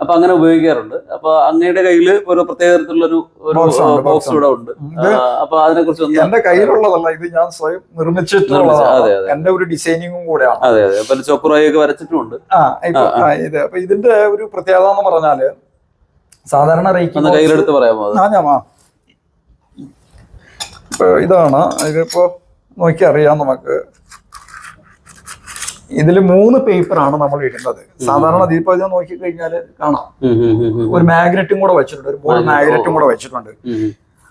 അപ്പൊ അങ്ങനെ ഉപയോഗിക്കാറുണ്ട്. അപ്പൊ അങ്ങയുടെ കയ്യിൽ ഒരു പ്രത്യേക തരത്തിലുള്ള ഒരു Box ഉണ്ട്, box ബോക്സ് ഇവിടെ ഉണ്ട്. അപ്പൊ അതിനെ കുറിച്ച് എന്റെ കയ്യിലുള്ളതല്ല ഇത് ഞാൻ സ്വയം നിർമ്മിച്ചിട്ടുള്ളതാണ്. എന്റെ ഒരു ഡിസൈനിങ്ങും കൂടെയാണ്. അതെ അതെ. അപ്പൊ ചോക്കുറായൊക്കെ വരച്ചിട്ടുണ്ട് ഇത് അപ്പൊ ഇതിന്റെ ഒരു പ്രത്യേകത എന്ന് പറഞ്ഞാൽ സാധാരണ റേക്കി കയ്യിലെടുത്ത് പറയാമോ ഇതാണ്. ഇതിപ്പോ നോക്കി അറിയാം നമുക്ക്. ഇതിൽ മൂന്ന് പേപ്പറാണ് നമ്മൾ ഇടുന്നത്. സാധാരണ ഇതിപ്പോ നോക്കിക്കഴിഞ്ഞാൽ കാണാം. ഒരു മാഗ്നറ്റും കൂടെ വെച്ചിട്ടുണ്ട് ഒരു Magnet, മാഗ്നറ്റും കൂടെ വെച്ചിട്ടുണ്ട്.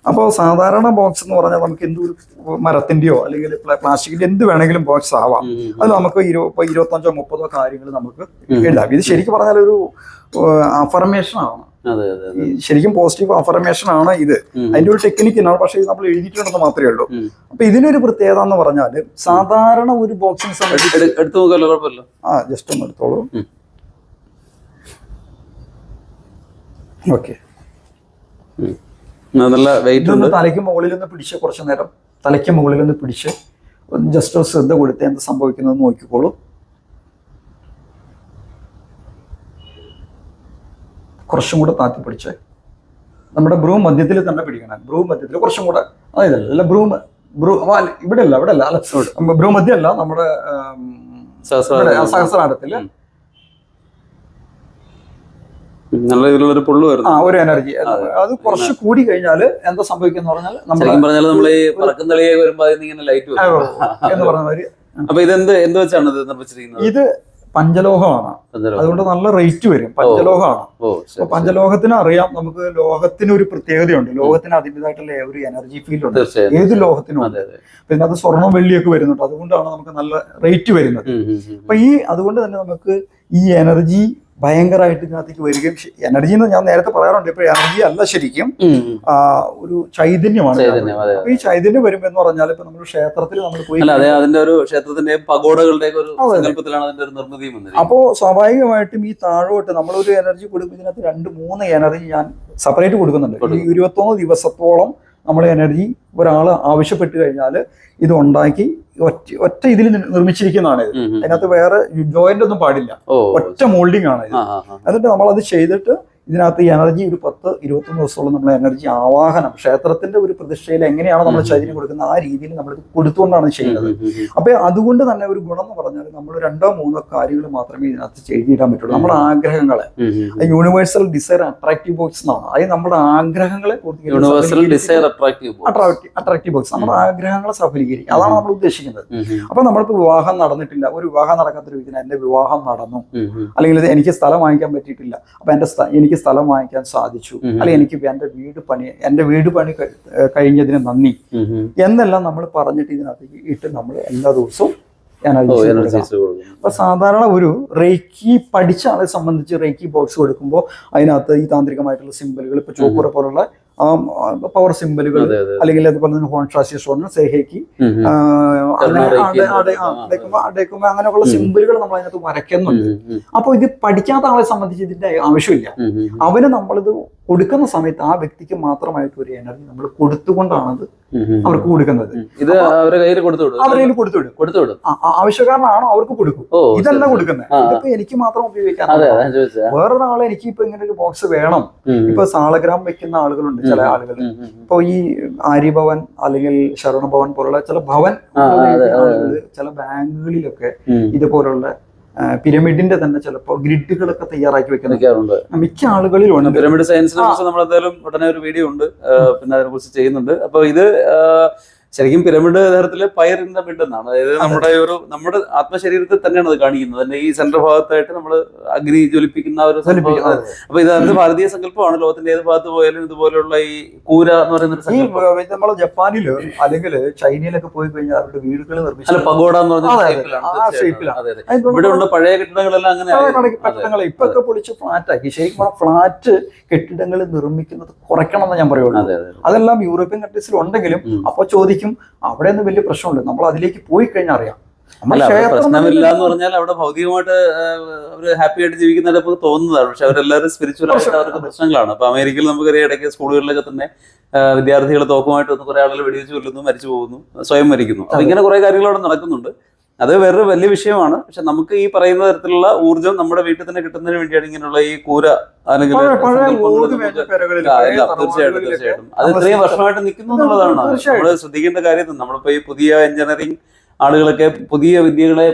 അപ്പോൾ സാധാരണ ബോക്സ് എന്ന് പറഞ്ഞാൽ നമുക്ക് എന്ത് മരത്തിന്റെയോ അല്ലെങ്കിൽ പ്ലാസ്റ്റിക്കിന്റെ എന്ത് വേണമെങ്കിലും ബോക്സ് ആവാം. അത് നമുക്ക് ഇരു ഇപ്പൊ ഇരുപത്തഞ്ചോ മുപ്പതോ കാര്യങ്ങൾ നമുക്ക് എഴുതാം. ഇത് ശരിക്കും പറഞ്ഞാൽ ഒരു അഫർമേഷൻ ആണ്. ശരിക്കും പോസിറ്റീവ് അഫർമേഷൻ ആണ് ഇത്. അതിന്റെ ഒരു ടെക്നിക്ക് ആണ് പക്ഷേ നമ്മൾ എഴുതിയിട്ടുണ്ടെന്ന് മാത്രമേ ഉള്ളൂ. അപ്പൊ ഇതിനൊരു പ്രത്യേകത എന്ന് പറഞ്ഞാൽ സാധാരണ ഒരു ബോക്സിംഗ് എടുത്ത് നോക്കാമല്ലോ കുഴപ്പമില്ല. ആ ജസ്റ്റ് ഒന്ന് എടുത്തോളൂ. ഓക്കെ നല്ല വെയിറ്റ് ഒന്ന് തലയ്ക്ക് മുകളിൽ നിന്ന് പിടിച്ച് കുറച്ച് നേരം തലയ്ക്ക് മുകളിൽ നിന്ന് പിടിച്ച് ജസ്റ്റ് ശ്രദ്ധ കൊടുത്ത് എന്ത് സംഭവിക്കുന്നത് നോക്കിക്കോളൂ. കുറച്ചും കൂടെ താത്തി പിടിച്ച് നമ്മുടെ ബ്രൂ മധ്യത്തിൽ തന്നെ പിടിക്കണം. ബ്രൂ മധ്യത്തിൽ കുറച്ചും കൂടെ അതായത് അല്ല ബ്രൂ ബ്രൂ ഇവിടെ അല്ല ഇവിടെ അല്ല അല്ല ബ്രൂ മധ്യമല്ല നമ്മുടെ ആം, സഹസ്രാടത്തിൽ നല്ല രീതിയിലുള്ള പൊള്ളു വരുന്നു. ആ ഒരു എനർജി അത്. കുറച്ച് കൂടി കഴിഞ്ഞാൽ എന്താ സംഭവിക്കുന്ന പറഞ്ഞാൽ പറഞ്ഞാൽ നമ്മൾ ഈ പറക്കും തളിയെ വരുമ്പോ അതിന് ഇങ്ങനെ ലൈറ്റ് വരും. എന്ന് പറഞ്ഞ ഒരു അപ്പൊ ഇതെന്ത് എന്ത് വെച്ചാണ് ഇത് നിർമ്മിച്ചിരിക്കുന്നത്? ഇത് പഞ്ചലോഹമാണ്. അതുകൊണ്ട് നല്ല റേറ്റ് വരും. പഞ്ചലോഹമാണ്. അപ്പൊ പഞ്ചലോഹത്തിന് അറിയാം നമുക്ക് ലോഹത്തിന് ഒരു പ്രത്യേകതയുണ്ട്. ലോഹത്തിന് അതിന്റെതായിട്ടുള്ള ഒരു എനർജി ഫീൽഡ് ഉണ്ട്. ഏത് ലോഹത്തിനും ഉണ്ട്. അതെ പിന്നെ അത് സ്വർണം വെള്ളിയൊക്കെ വരുന്നുണ്ട്. അതുകൊണ്ടാണ് നമുക്ക് നല്ല റേറ്റ് വരുന്നത്. അപ്പൊ ഈ അതുകൊണ്ട് തന്നെ നമുക്ക് ഈ എനർജി ഭയങ്കരമായിട്ട് ഇതിനകത്തേക്ക് വരികയും എനർജി എന്ന് ഞാൻ നേരത്തെ പറയാറുണ്ട് ഇപ്പൊ എനർജി അല്ല ശരിക്കും. ഒരു ചൈതന്യമാണ് അപ്പൊ ഈ ചൈതന്യം വരുമ്പോ എന്ന് പറഞ്ഞാൽ ഇപ്പൊ നമ്മൾ ക്ഷേത്രത്തിൽ നമ്മൾ പോയി അതിന്റെ ഒരു ക്ഷേത്രത്തിന്റെ പകോടകളുടെ ഒരു. സങ്കല്പത്തിലാണ് അതിന്റെ ഒരു അപ്പോ സ്വാഭാവികമായിട്ടും ഈ താഴോട്ട് നമ്മളൊരു എനർജി കൊടുക്കും ഇതിനകത്ത് രണ്ട് മൂന്ന് എനർജി ഞാൻ സെപ്പറേറ്റ് കൊടുക്കുന്നുണ്ട്. ഇരുപത്തൊന്ന് ദിവസത്തോളം നമ്മൾ എനർജി ഒരാൾ ആവശ്യപ്പെട്ട് കഴിഞ്ഞാൽ ഇത് ഉണ്ടാക്കി ഒറ്റ ഒറ്റ ഇതിൽ നിർമ്മിച്ചിരിക്കുന്നതാണ് ഇത്. അതിനകത്ത് വേറെ ജോയിന്റ് ഒന്നും പാടില്ല. ഒറ്റ മോൾഡിംഗ് ആണ് ഇത്. എന്നിട്ട് നമ്മൾ അത് ചെയ്തിട്ട് ഇതിനകത്ത് ഈ എനർജി ഒരു പത്ത് ഇരുപത്തൊന്ന് ദിവസത്തോളം നമ്മൾ എനർജി ആവാഹനം ക്ഷേത്രത്തിന്റെ ഒരു പ്രതിഷ്ഠയിൽ എങ്ങനെയാണോ നമ്മൾ ചൈതന്യം കൊടുക്കുന്നത് ആ രീതിയിൽ നമ്മൾ കൊടുത്തുകൊണ്ടാണ് ചെയ്യുന്നത്. അപ്പൊ അതുകൊണ്ട് തന്നെ ഒരു ഗുണം എന്ന് പറഞ്ഞാൽ നമ്മൾ രണ്ടോ മൂന്നോ കാര്യങ്ങൾ മാത്രമേ ഇതിനകത്ത് ചെയ്തിടാൻ പറ്റുള്ളൂ. നമ്മുടെ ഉം. യൂണിവേഴ്സൽ ഡിസൈർ അട്രാക്റ്റീവ് ബോക്സ് എന്നാണ്. അത് നമ്മുടെ ആഗ്രഹങ്ങളെ universal desire attractive attractive box നമ്മുടെ ആഗ്രഹങ്ങളെ സഫലീകരിക്കുക. അതാണ് നമ്മൾ ഉദ്ദേശിക്കുന്നത്. അപ്പൊ നമ്മളിപ്പോ വിവാഹം നടന്നിട്ടില്ല. ഒരു വിവാഹം നടക്കാത്തൊരു രീതിയിൽ എന്റെ വിവാഹം നടന്നു. അല്ലെങ്കിൽ എനിക്ക് സ്ഥലം വാങ്ങിക്കാൻ പറ്റിയിട്ടില്ല. അപ്പൊ എന്റെ സ്ഥ- എനിക്ക് സ്ഥലം വാങ്ങിക്കാൻ സാധിച്ചു. അല്ലെ എനിക്ക് എന്റെ വീട് പണി എന്റെ വീട് പണി കഴിഞ്ഞതിന് നന്ദി. എന്നെല്ലാം നമ്മൾ പറഞ്ഞിട്ട് ഇതിനകത്തേക്ക് ഇട്ട് നമ്മൾ എല്ലാ ദിവസവും അപ്പൊ സാധാരണ ഒരു റേക്കി പഠിച്ച ആളെ സംബന്ധിച്ച് റേക്കി ബോക്സ് കൊടുക്കുമ്പോൾ അതിനകത്ത് ഈ താന്ത്രികമായിട്ടുള്ള സിമ്പിളുകൾ ഇപ്പൊ ചോപ്പുറ പോലുള്ള പവർ സിമ്പലുകൾ അതെ അതെ അല്ലെങ്കിൽ അതുപോലെ തന്നെ ഹോൺ ഷാസി അടയ്ക്കുമ്പോ അടയ്ക്കുമ്പോ അങ്ങനെയുള്ള സിമ്പലുകൾ നമ്മൾ അതിനകത്ത് വരയ്ക്കുന്നുണ്ട്. അപ്പൊ ഇത് പഠിക്കാത്ത ആളെ സംബന്ധിച്ച് ഇതിന്റെ ആവശ്യമില്ല. അവന് നമ്മളിത് കൊടുക്കുന്ന സമയത്ത് ആ വ്യക്തിക്ക് മാത്രമായിട്ട് ഒരു എനർജി നമ്മൾ കൊടുത്തുകൊണ്ടാണത്. അവർക്ക് കൊടുക്കുന്നത്. ഇത് അവരുടെ കയ്യിൽ കൊടുത്തുവിടും അവരുടെ അവരെ കയ്യിൽ കൊടുത്തുവിടും കൊടുത്തുവിടും ആവശ്യക്കാരനാണോ അവർക്ക് കൊടുക്കും. ഇതല്ല കൊടുക്കുന്നത്. ഇതിപ്പോ എനിക്ക് മാത്രം ഉപയോഗിക്കാൻ വേറൊരാളെ എനിക്ക് ഇപ്പൊ ഇങ്ങനെ ഒരു ബോക്സ് വേണം. ഇപ്പൊ സാളഗ്രാം വെക്കുന്ന ആളുകളുണ്ട് ചില ആളുകൾ. ഇപ്പൊ ഈ ആര്യഭവൻ അല്ലെങ്കിൽ ശരണഭവൻ പോലുള്ള ചില ഭവൻ ചില ബാങ്കുകളിലൊക്കെ ഇതുപോലുള്ള പിരമിഡിന്റെ തന്നെ ചിലപ്പോ ഗ്രിഡുകളൊക്കെ തയ്യാറാക്കി വെക്കുന്നുണ്ട് മിക്ക ആളുകളിലും പിരമിഡ് സയൻസിനെ കുറിച്ച് നമ്മൾ എന്തായാലും ഉടനെ ഒരു വീഡിയോ ഉണ്ട്. പിന്നെ അതിനെ കുറിച്ച് ചെയ്യുന്നുണ്ട്. അപ്പൊ ഇത് ശരിക്കും പിരമിഡ് തരത്തിൽ പയർ ഇൻ ദ മിഡ് എന്നാണ് അതായത് നമ്മുടെ ഒരു നമ്മുടെ ആത്മശരീരത്തിൽ തന്നെയാണ് അത് കാണിക്കുന്നത് തന്നെ ഈ സെൻട്രൽ ഭാഗത്തായിട്ട് നമ്മൾ അഗ്നി ജ്വലിപ്പിക്കുന്ന ഒരു സംഭവം. അപ്പൊ ഇത് അത് ഭാരതീയ സങ്കല്പമാണ് ലോകത്തിന്റെ ഏത് ഭാഗത്ത് പോയാലും ഇതുപോലെയുള്ള ഈ കൂര എന്ന് പറയുന്ന ഒരു ഈ നമ്മൾ ജപ്പാനിൽ അല്ലെങ്കിൽ ചൈനയിലൊക്കെ പോയി കഴിഞ്ഞാൽ അവരുടെ വീടുകൾ നിർമ്മിച്ചു പഗോഡ എന്ന് പറഞ്ഞ അതെ, അതെ. shape-ലാണ് ആ തീർച്ചയായിട്ടും. shape-ലാണ്. അതെ അതെ ഇവിടെ ഉള്ള പഴയ കെട്ടിടങ്ങളെല്ലാം അങ്ങനെ. കെട്ടിടങ്ങൾ ഇപ്പൊക്കെ പൊളിച്ച് ഫ്ലാറ്റ് ആക്കി ശരിക്കും ഫ്ലാറ്റ് കെട്ടിടങ്ങൾ നിർമ്മിക്കുന്നത് കുറയ്ക്കണം എന്ന് ഞാൻ പറയുള്ളൂ അതെ അതെ അതെല്ലാം യൂറോപ്യൻ കൺട്രീസിൽ ഉണ്ടെങ്കിലും. അപ്പൊ ചോദിക്കും അവിടെ നിന്ന് വലിയ പ്രശ്നമുണ്ട്. നമ്മൾ അതിലേക്ക് പോയി കഴിഞ്ഞാൽ അറിയാം. പ്രശ്നമില്ല എന്ന് പറഞ്ഞാൽ അവിടെ ഭൗതികമായിട്ട് അവർ ഹാപ്പി ആയിട്ട് ജീവിക്കുന്നതായിട്ട് നമുക്ക് തോന്നുന്നതാണ്. പക്ഷെ അവരെല്ലാവരും സ്പിരിച്വൽ ആയിട്ട് അവർക്ക് പ്രശ്നങ്ങളാണ്. അപ്പൊ അമേരിക്കയിൽ നമുക്കറിയാം ഇടയ്ക്ക് സ്കൂളുകളിലൊക്കെ തന്നെ വിദ്യാർത്ഥികൾ തോക്കുമായിട്ട് വന്ന് കുറെ ആളുകൾ വെടിവെച്ച് കൊല്ലുന്നു മരിച്ചു പോകുന്നു സ്വയം മരിക്കുന്നു. അപ്പൊ ഇങ്ങനെ കുറെ കാര്യങ്ങൾ അവിടെ നടക്കുന്നുണ്ട്. അത് വേറൊരു വലിയ വിഷയമാണ്. പക്ഷെ നമുക്ക് ഈ പറയുന്ന തരത്തിലുള്ള ഊർജം നമ്മുടെ വീട്ടിൽ തന്നെ കിട്ടുന്നതിന് വേണ്ടിയാണ് ഇങ്ങനെയുള്ള ഈ കൂര അല്ലെങ്കിൽ തീർച്ചയായിട്ടും തീർച്ചയായിട്ടും. അത് ഇത്രയും വർഷമായിട്ട് നിൽക്കുന്നു എന്നുള്ളതാണ്. നമ്മൾ ശ്രദ്ധിക്കേണ്ട കാര്യം നമ്മളിപ്പോ ഈ പുതിയ എഞ്ചിനീയറിംഗ് ആളുകളൊക്കെ പുതിയ വിദ്യകളെ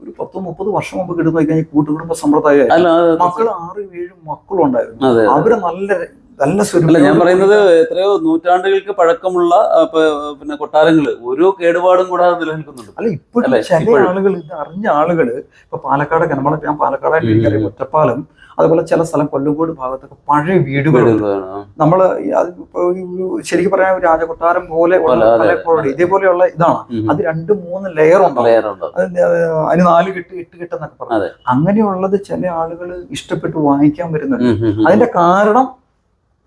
ഒരു പത്ത് മുപ്പത് വർഷം മുമ്പ് കിട്ടുന്ന കഴിഞ്ഞാൽ കൂട്ടുകുടുംബ സമ്പ്രദായം മക്കൾ ആറും ഏഴും മക്കളുണ്ടായിരുന്നു. അവർ നല്ല നല്ല സ്വരൂപം ഞാൻ പറയുന്നത് എത്രയോ നൂറ്റാണ്ടുകൾക്ക് പഴക്കമുള്ള പിന്നെ കൊട്ടാരങ്ങൾ. ഓരോ കേടുപാടും കൂടാതെ നിലനിൽക്കുന്നുണ്ട്. അല്ല ഇപ്പോഴും? ചില ആളുകൾ ഇത് അറിഞ്ഞ ആളുകൾ ഇപ്പൊ പാലക്കാട് നമ്മളെ ഞാൻ. എനിക്കറിയാം ഒറ്റപ്പാലം അതുപോലെ ചില സ്ഥലം കൊല്ലങ്കോട് ഭാഗത്തൊക്കെ പഴയ വീടുകൾ നമ്മൾ ശരിക്കും പറയാൻ രാജകൊട്ടാരം പോലെ ഇതേപോലെയുള്ള ഇതാണ്. അത് രണ്ട് മൂന്ന് ലെയർ ഉണ്ടാവും ഉണ്ട്. അത് അതിന് നാല് കെട്ട് എട്ട് കെട്ട് എന്നൊക്കെ പറഞ്ഞു അങ്ങനെയുള്ളത് ചില ആളുകൾ ഇഷ്ടപ്പെട്ട് വാങ്ങിക്കാൻ വരുന്നുണ്ട്. അതിന്റെ കാരണം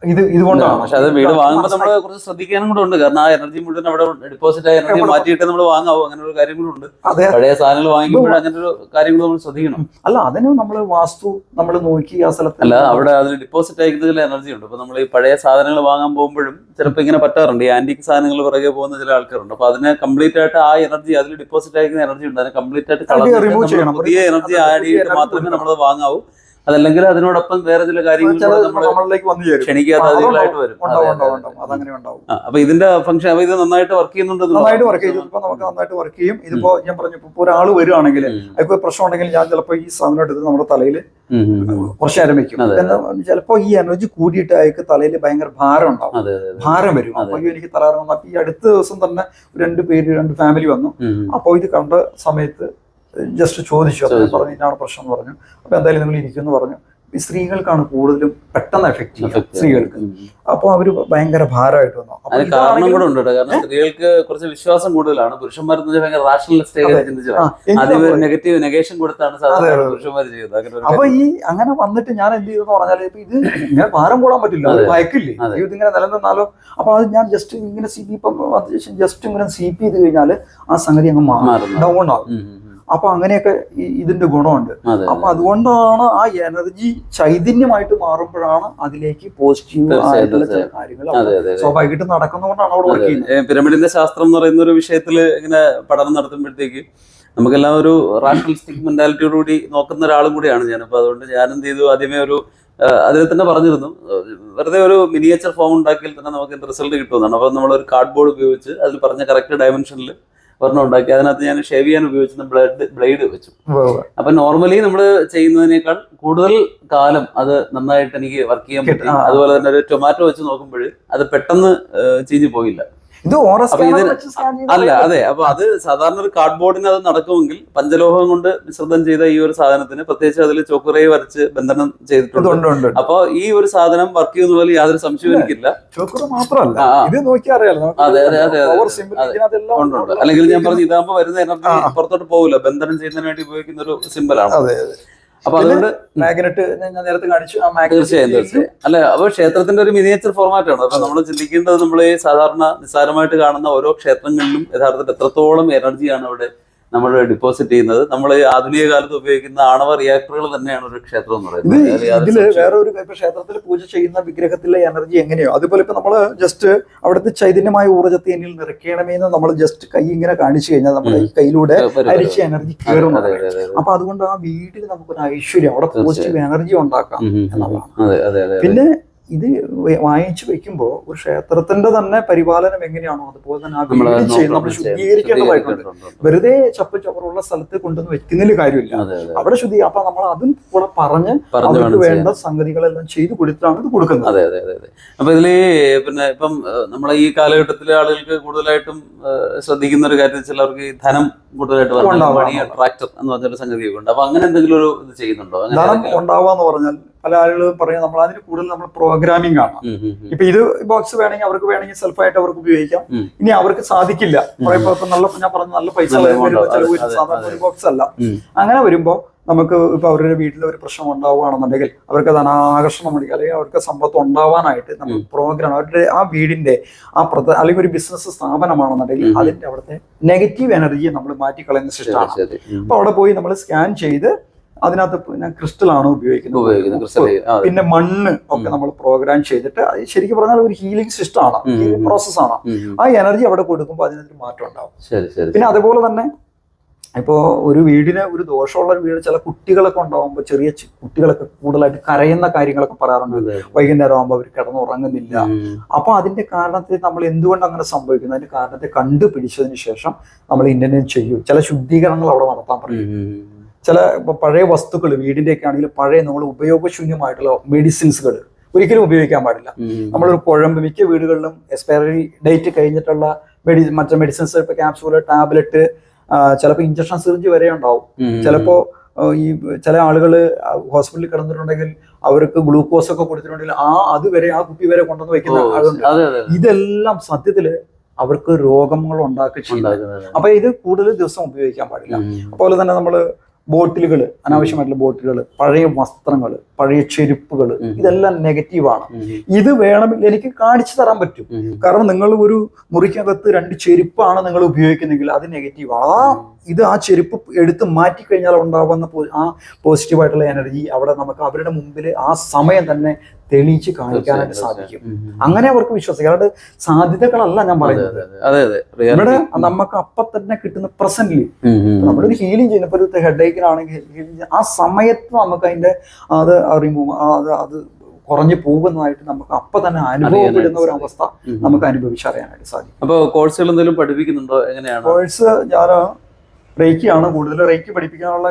ഇത് ഇതുകൊണ്ടാണ്. പക്ഷെ അത് വീട് വാങ്ങുമ്പോൾ നമ്മൾ കുറച്ച് ശ്രദ്ധിക്കാനും കൂടെ ഉണ്ട്. കാരണം ആ എനർജി മുഴുവൻ അവിടെ ഡിപ്പോസിറ്റ് ആയ എനർജി മാറ്റിയിട്ട് നമ്മൾ വാങ്ങാവോ? അങ്ങനെ ഒരു കാര്യങ്ങളുണ്ട് അതെ. പഴയ സാധനങ്ങൾ വാങ്ങിക്കുമ്പോൾ അങ്ങനെ ഒരു കാര്യങ്ങൾ നമ്മൾ ശ്രദ്ധിക്കണം. അല്ല അതിന് നമ്മൾ വാസ്തു നമ്മൾ നോക്കി ആ സ്ഥലത്ത് അല്ല അവിടെ അതിൽ ഡിപ്പോസിറ്റ് ആയിരിക്കുന്നതിൽ എനർജി ഉണ്ട്. അപ്പൊ നമ്മൾ ഈ പഴയ സാധനങ്ങൾ വാങ്ങാൻ പോകുമ്പോഴും ചിലപ്പോൾ ഇങ്ങനെ പറ്റാറുണ്ട്. ഈ ആന്റിക് സാധനങ്ങൾ പുറകെ പോകുന്ന ചില ആൾക്കാരുണ്ട്. അപ്പൊ അതിനെ കംപ്ലീറ്റ് ആയിട്ട് ആ എനർജി അതിൽ ഡിപ്പോസിറ്റ് ആയിരിക്കുന്ന എനർജി ഉണ്ട്. അതിനെ കംപ്ലീറ്റ് ആയിട്ട് ചെയ്യണം. പുതിയ എനർജി ആഡ് ചെയ്തിട്ട് മാത്രമേ നമ്മൾ വാങ്ങാവൂ. അതല്ലെങ്കിൽ അതിനോടൊപ്പം വേറെ ചില കാര്യങ്ങൾ അതികളായിട്ട് വരും. അപ്പൊ ഇതിന്റെ ഫംഗ്ഷൻ അപ്പൊ ഇത് നന്നായിട്ട് വർക്ക് ചെയ്യുന്നുണ്ട് നന്നായിട്ട് വർക്ക് ചെയ്യും. ഇപ്പൊ നമുക്ക് നന്നായിട്ട് വർക്ക് ചെയ്യും. ഇതിപ്പോ ഞാൻ പറഞ്ഞു ഇപ്പൊ ഒരാൾ വരുവാണെങ്കിൽ അതിപ്പോ പ്രശ്നം ഉണ്ടെങ്കിൽ ഞാൻ ചിലപ്പോ ഈ സാധനം എടുത്ത് നമ്മുടെ തലയിൽ കുറച്ച് നേരം വെക്കും. ചിലപ്പോ ഈ എനർജി കൂടിയിട്ട് അയാൾക്ക് തലയിൽ ഭയങ്കര ഭാരം ഉണ്ടാവും. ഭാരം വരും. അപ്പൊ എനിക്ക് തലകറങ്ങും അപ്പൊ ഈ അടുത്ത ദിവസം തന്നെ രണ്ട് പേര് രണ്ട് ഫാമിലി വന്നു. അപ്പൊ അപ്പോൾ ഇത് കണ്ട സമയത്ത് ജസ്റ്റ് ചോദിച്ചു. അപ്പൊ ഞാൻ ചോദിച്ചു. പറഞ്ഞു ഇതാണ് പ്രശ്നം എന്ന് പറഞ്ഞു. അപ്പൊ എന്തായാലും നിങ്ങൾ ഇരിക്കുമെന്ന് പറഞ്ഞു. ഈ സ്ത്രീകൾക്കാണ് കൂടുതലും പെട്ടെന്ന് എഫക്ട് ചെയ്യുക Effect. സ്ത്രീകൾക്ക്. അപ്പൊ അപ്പോൾ അവർ ഭയങ്കര ഭാരമായിട്ട് വന്നു. അതിന് കാരണം കൂടെ ഉണ്ട് കാരണം സ്ത്രീകൾക്ക് കുറച്ച് വിശ്വാസം കൂടുതലാണ്. പുരുഷന്മാർ ഭയങ്കര റാഷണലിസ്റ്റ്. നെഗറ്റീവ് നെഗേഷൻ കൊടുത്താണ്. പുരുഷന്മാർ ചെയ്യുന്നത്. അപ്പൊ. ഈ അങ്ങനെ വന്നിട്ട് ഞാൻ എന്ത് ചെയ്തെന്ന് പറഞ്ഞാൽ ഇപ്പൊ ഇത് ഇങ്ങനെ ഭാരം കൂടാൻ പറ്റില്ല. വയക്കില്ലേ. ഭയക്കില്ലേ. ഇത് ഇങ്ങനെ നിലനിന്നാലോ? അപ്പൊ അത് ഞാൻ ജസ്റ്റ് ഇങ്ങനെ സി പി ഇപ്പം ജസ്റ്റ് ഇങ്ങനെ സി പി ചെയ്ത് കഴിഞ്ഞാൽ ആ സംഗതി അങ്ങ് മാറും. ഡൗൺ ആവും ഉം. അപ്പൊ അങ്ങനെയൊക്കെ ഇതിന്റെ ഗുണമുണ്ട്. അപ്പൊ അതുകൊണ്ടാണ് ആ എനർജി ചൈതന്യമായിട്ട് മാറുമ്പോഴാണ് അതിലേക്ക് പോസിറ്റീവ് ആയിട്ടുള്ള ചില കാര്യങ്ങൾ സ്വാഭാവികമായിട്ട് നടക്കുന്നതുകൊണ്ടാണ് അവിടെ വർക്ക് ചെയ്യുന്നത്. പിരമിഡിന്റെ ശാസ്ത്രം എന്ന് പറയുന്ന ഒരു വിഷയത്തിൽ ഇങ്ങനെ പഠനം നടത്തുമ്പോഴത്തേക്ക് നമുക്കെല്ലാം ഒരു റാഷണലിസ്റ്റിക് മെന്റാലിറ്റിയോടുകൂടി നോക്കുന്ന ഒരാളും കൂടിയാണ് ഞാൻ. അപ്പൊ അതുകൊണ്ട് ഞാൻ എന്ത് ചെയ്തു? ആദ്യമേ ഒരു അതിൽ തന്നെ പറഞ്ഞിരുന്നു. വെറുതെ ഒരു മിനിയേച്ചർ ഫോം ഉണ്ടാക്കിയാൽ തന്നെ നമുക്ക് റിസൾട്ട് കിട്ടുമെന്നാണ്. അപ്പൊ നമ്മൾ ഒരു കാർഡ് ബോർഡ് ഉപയോഗിച്ച് അതിൽ പറഞ്ഞ കറക്റ്റ് ഡയമെൻഷനിൽ ഒരെണ്ണം ഉണ്ടാക്കി. അതിനകത്ത് ഞാൻ ഷേവ് ചെയ്യാൻ ഉപയോഗിച്ചിരുന്ന ബ്ലേഡ് ബ്ലേഡ് വെച്ചു. അപ്പൊ നോർമലി നമ്മൾ ചെയ്യുന്നതിനേക്കാൾ കൂടുതൽ കാലം അത് നന്നായിട്ട് എനിക്ക് വർക്ക് ചെയ്യാൻ പറ്റും. അതുപോലെ തന്നെ ഒരു ടൊമാറ്റോ വെച്ച് നോക്കുമ്പോൾ അത് പെട്ടെന്ന് ചീഞ്ഞു പോയില്ല. ഇത് അല്ല അതെ. അപ്പൊ അത് സാധാരണ ഒരു കാർഡ് ബോർഡിന് അത് നടക്കുമെങ്കിൽ പഞ്ചലോഹം കൊണ്ട് മിശ്രിതം ചെയ്ത ഈ ഒരു സാധനത്തിന് പ്രത്യേകിച്ച് അതിൽ ചോക്കുറയെ വരച്ച് ബന്ധനം ചെയ്തിട്ടുണ്ട്. അപ്പൊ ഈ ഒരു സാധനം വർക്ക് ചെയ്യുന്നതിൽ യാതൊരു സംശയവും എനിക്കില്ല. ചോക്കറ മാത്രമല്ല. ഇത് അതെ, അതെ, അതെ. അല്ലെങ്കിൽ ഞാൻ പറഞ്ഞു ഇതാകുമ്പോ വരുന്ന എനർജി. പുറത്തോട്ട് പോകില്ല ബന്ധനം ചെയ്യുന്നതിന് വേണ്ടി ഉപയോഗിക്കുന്ന ഒരു സിമ്പിളാണ് അതെ അതെ. അപ്പൊ അതുകൊണ്ട് മാഗ്നറ്റ് ഞാൻ നേരത്തെ കാണിച്ചു. ആ തീർച്ചയായും മാഗ്നറ്റ് തീർച്ചയായും. അല്ല അപ്പൊ ക്ഷേത്രത്തിന്റെ ഒരു മിനിയേച്ചർ ഫോർമാറ്റ് ആണ്. അപ്പൊ നമ്മൾ ചിന്തിക്കേണ്ടത് നമ്മൾ ഈ സാധാരണ നിസ്സാരമായിട്ട് കാണുന്ന ഓരോ ക്ഷേത്രങ്ങളിലും യഥാർത്ഥത്തിൽ എത്രത്തോളം എനർജിയാണ് അവിടെ നമ്മൾ ഡിപ്പോസിറ്റ് ചെയ്യുന്നത് നമ്മൾ ആധുനിക കാലത്ത് ഉപയോഗിക്കുന്ന ആണവ റിയാക്ടറുകൾ തന്നെയാണ് ഒരു ക്ഷേത്രം എന്ന് പറയുന്നത് ഇതിൽ വേറെ ഒരു ക്ഷേത്രത്തിൽ പൂജ ചെയ്യുന്ന വിഗ്രഹത്തിലെ എനർജി എങ്ങനെയോ അതുപോലെ ഇപ്പൊ നമ്മൾ ജസ്റ്റ് അവിടുത്തെ ചൈതന്യമായ ഊർജത്തെ എന്നിൽ നിറയ്ക്കണമേ എന്ന് നമ്മൾ ജസ്റ്റ് കൈ ഇങ്ങനെ കാണിച്ചു കഴിഞ്ഞാൽ നമ്മുടെ ഈ കയ്യിലൂടെ. അരിച്ച എനർജി കയറും. അപ്പൊ അതുകൊണ്ട് ആ വീട്ടിൽ നമുക്കൊരു ഐശ്വര്യം അവിടെ പോസിറ്റീവ് എനർജി ഉണ്ടാക്കാം. എന്നുള്ളതാണ്. പിന്നെ ഇത് വായിച്ചു വാങ്ങിച്ചു വെക്കുമ്പോൾ ഒരു ക്ഷേത്രത്തിന്റെ തന്നെ പരിപാലനം എങ്ങനെയാണോ അതുപോലെ തന്നെ ആ വീട് ചെയ്ത് നമ്മൾ ശുദ്ധീകരിക്കേണ്ടതായിട്ടുണ്ട്. വെറുതെ ചപ്പ് ചവറുള്ള സ്ഥലത്ത് കൊണ്ടുവന്ന് വെക്കുന്നതിൽ കാര്യമില്ല. അവിടെ ശുദ്ധി അപ്പൊ നമ്മൾ അതും കൂടെ പറഞ്ഞ് അവർക്ക് വേണ്ട സംഗതികളെല്ലാം ചെയ്തു കൊടുത്താണ് ഇത് കൊടുക്കുന്നത്. അതെ അതെ അതെ അപ്പൊ ഇതിൽ പിന്നെ ഇപ്പം നമ്മളെ ഈ കാലഘട്ടത്തിലെ ആളുകൾക്ക് കൂടുതലായിട്ടും ശ്രദ്ധിക്കുന്ന ഒരു കാര്യം ചിലർക്ക് അവർക്ക് ധനം കൂടുതലായിട്ട്. ട്രാക്ടർ എന്ന് പറഞ്ഞൊരു സംഗതി ഉണ്ട്. അപ്പൊ അങ്ങനെ എന്തെങ്കിലും ഒരു ഇത് ചെയ്യുന്നുണ്ടോ? ധനം ഉണ്ടാവുക ഉണ്ടാവാന്ന് പറഞ്ഞാൽ പല ആളുകൾ പറയും നമ്മൾ അതിന് കൂടുതൽ നമ്മൾ പ്രോഗ്രാമിംഗ് ആണ്. ഇപ്പൊ ഇത് ബോക്സ് വേണമെങ്കിൽ അവർക്ക് വേണമെങ്കിൽ സെൽഫായിട്ട് അവർക്ക് ഉപയോഗിക്കാം. ഇനി അവർക്ക് സാധിക്കില്ല. നല്ല ഞാൻ പറഞ്ഞ നല്ല പൈസ അതെ, സാധാരണ ഒരു ബോക്സ് അല്ല. അങ്ങനെ വരുമ്പോ നമുക്ക് ഇപ്പൊ അവരുടെ വീട്ടിൽ ഒരു പ്രശ്നം ഉണ്ടാവുകയാണെന്നുണ്ടെങ്കിൽ അവർക്ക് ധനാകർഷണം ഉണ്ടെങ്കിൽ അല്ലെങ്കിൽ അവർക്ക് സമ്പത്ത് ഉണ്ടാവാനായിട്ട് നമ്മൾ പ്രോഗ്രാം അവരുടെ ആ വീടിന്റെ ആ പ്രധാന അല്ലെങ്കിൽ ഒരു ബിസിനസ് സ്ഥാപനമാണെന്നുണ്ടെങ്കിൽ. അതിന്റെ അവിടുത്തെ നെഗറ്റീവ് എനർജിയെ നമ്മൾ മാറ്റിക്കളയുന്ന സിസ്റ്റമാണ്. അപ്പൊ അവിടെ പോയി നമ്മൾ സ്കാൻ ചെയ്ത് അതിനകത്ത് പിന്നെ ക്രിസ്റ്റൽ ആണ് ഉപയോഗിക്കുന്നത് ഉപയോഗിക്കുന്ന ക്രിസ്റ്റൽ പിന്നെ മണ്ണ് ഒക്കെ നമ്മൾ പ്രോഗ്രാം ചെയ്തിട്ട് അത് ശരിക്കും പറഞ്ഞാൽ ഒരു ഹീലിംഗ് സിസ്റ്റം ആണ്. ഹീലിംഗ് പ്രോസസ് ആണ്. ആ എനർജി അവിടെ കൊടുക്കുമ്പോൾ അതിനൊരു മാറ്റം ഉണ്ടാവും. പിന്നെ അതുപോലെ തന്നെ ഇപ്പോ ഒരു വീടിന് ഒരു ദോഷമുള്ള ഒരു വീട് ചില കുട്ടികളൊക്കെ ഉണ്ടാവുമ്പോൾ ചെറിയ കുട്ടികളൊക്കെ കൂടുതലായിട്ട് കരയുന്ന കാര്യങ്ങളൊക്കെ പറയാറുണ്ട്. വൈകുന്നേരം ആകുമ്പോൾ അവർ കിടന്നുറങ്ങുന്നില്ല. അപ്പൊ അതിന്റെ കാരണത്തിൽ നമ്മൾ എന്തുകൊണ്ട് അങ്ങനെ സംഭവിക്കുന്നു? അതിന്റെ കാരണത്തെ കണ്ടുപിടിച്ചതിന് ശേഷം നമ്മൾ ഇന്റർനെറ്റ് ചെയ്യും. ചില ശുദ്ധീകരണങ്ങൾ അവിടെ നടത്താൻ പറയും. ചില ഇപ്പൊ പഴയ വസ്തുക്കൾ വീടിന്റെയൊക്കെ ആണെങ്കിൽ പഴയ നമ്മൾ ഉപയോഗശൂന്യമായിട്ടുള്ള മെഡിസിൻസുകൾ ഒരിക്കലും ഉപയോഗിക്കാൻ പാടില്ല. നമ്മളൊരു കുഴമ്പ് മിക്ക വീടുകളിലും എക്സ്പയറി ഡേറ്റ് കഴിഞ്ഞിട്ടുള്ള മെഡി മറ്റു മെഡിസിൻസ് ഇപ്പൊ ക്യാപ്സൂൾ ടാബ്ലറ്റ് ചിലപ്പോൾ ഇഞ്ചക്ഷൻ സിറിഞ്ച് വരെ ഉണ്ടാവും. ചിലപ്പോൾ ചിലപ്പോ ഈ ചില ആളുകൾ ഹോസ്പിറ്റലിൽ കിടന്നിട്ടുണ്ടെങ്കിൽ അവർക്ക് ഗ്ലൂക്കോസ് ഒക്കെ കൊടുത്തിട്ടുണ്ടെങ്കിൽ ആ അതുവരെ ആ കുപ്പി വരെ കൊണ്ടുവന്ന് വെക്കുന്ന ആളുണ്ട്. അതെ അതെ ഇതെല്ലാം സത്യത്തിൽ അവർക്ക് രോഗങ്ങൾ ഉണ്ടാക്കി അപ്പൊ ഇത് കൂടുതൽ ദിവസം ഉപയോഗിക്കാൻ പാടില്ല. അതുപോലെ തന്നെ നമ്മൾ ബോട്ടിലുകൾ അനാവശ്യമായിട്ടുള്ള ബോട്ടിലുകൾ പഴയ വസ്ത്രങ്ങൾ പഴയ ചെരുപ്പുകൾ ഇതെല്ലാം നെഗറ്റീവാണ്. ഇത് വേണമെങ്കിൽ എനിക്ക് കാണിച്ചു തരാൻ പറ്റും. കാരണം നിങ്ങൾ ഒരു മുറിക്കകത്ത് രണ്ട് ചെരുപ്പാണ് നിങ്ങൾ ഉപയോഗിക്കുന്നെങ്കിൽ അത് നെഗറ്റീവാണ്. ആ ഇത് ആ ചെരുപ്പ് എടുത്ത് മാറ്റി കഴിഞ്ഞാൽ ഉണ്ടാവുന്ന ആ പോസിറ്റീവായിട്ടുള്ള എനർജി അവിടെ നമുക്ക് അവരുടെ മുമ്പിൽ ആ സമയം തന്നെ തെളിയിച്ച് കാണിക്കാനായിട്ട് സാധിക്കും. അങ്ങനെ അവർക്ക് വിശ്വസിക്കാം അതായത് സാധ്യതകളല്ല ഞാൻ പറയുന്നത്. ഇവിടെ നമുക്ക് അപ്പൊ തന്നെ കിട്ടുന്ന പ്രസന്റിൽ. നമ്മളൊരു ഹീലിംഗ് ചെയ്യുന്ന ഇപ്പൊ ഒരു ഹെഡേക്കിനാണെങ്കിൽ healing ആ സമയത്ത് നമുക്ക് അതിന്റെ അത് റിമൂവ് അത് അത് കുറഞ്ഞു പോകുന്നതായിട്ട് നമുക്ക് അപ്പൊ തന്നെ അനുഭവപ്പെടുന്ന ഒരു അവസ്ഥ. നമുക്ക് അനുഭവിച്ചറിയാനായിട്ട് സാധിക്കും. അപ്പൊ കോഴ്സുകൾ എന്തെങ്കിലും പഠിപ്പിക്കുന്നുണ്ടോ? എങ്ങനെയാണ്? കോഴ്സ് ഞാൻ റേക്കിയാണ് കൂടുതൽ റേക്ക് പഠിപ്പിക്കാനുള്ള